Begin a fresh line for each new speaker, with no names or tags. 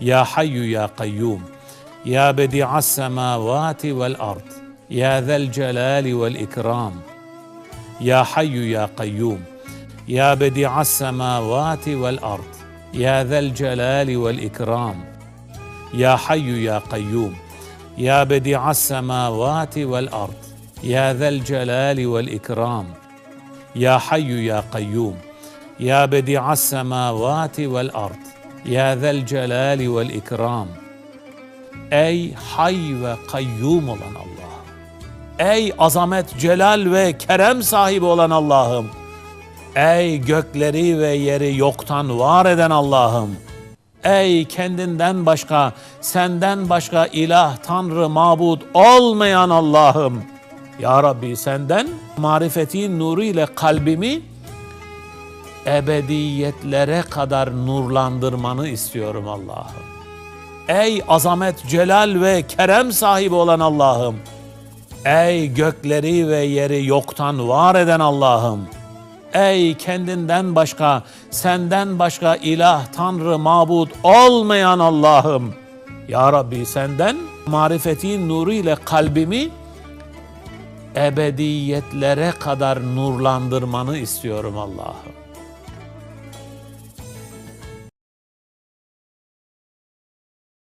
Ya Hayyu Ya Kayyum Ya Bedi'as Semavati vel Ard Ya Zel Celali vel İkram Ya Hayyu Ya Kayyum Ya Bedi'as Semavati vel Ard Ya Zel Celali vel İkram Ya Hayyu Ya Kayyum Ya Bedi'as Semavati vel Ard Ya Zel Celali vel İkram Ya Hayyu Ya Zel Celali vel İkram Ey hay ve olan Allah. Ey azamet, celal ve kerem sahibi olan Allah'ım. Ey gökleri ve yeri yoktan var eden Allah'ım. Ey kendinden başka, senden başka ilah, tanrı, mabud olmayan Allah'ım. Ya Rabbi senden marifetin nuru ile kalbimi ebediyetlere kadar nurlandırmanı istiyorum Allah'ım. Ey azamet, celal ve kerem sahibi olan Allah'ım. Ey gökleri ve yeri yoktan var eden Allah'ım. Ey kendinden başka, senden başka ilah, tanrı, mabud olmayan Allah'ım. Ya Rabbi senden marifetin nuru ile kalbimi ebediyetlere kadar nurlandırmanı istiyorum Allah'ım.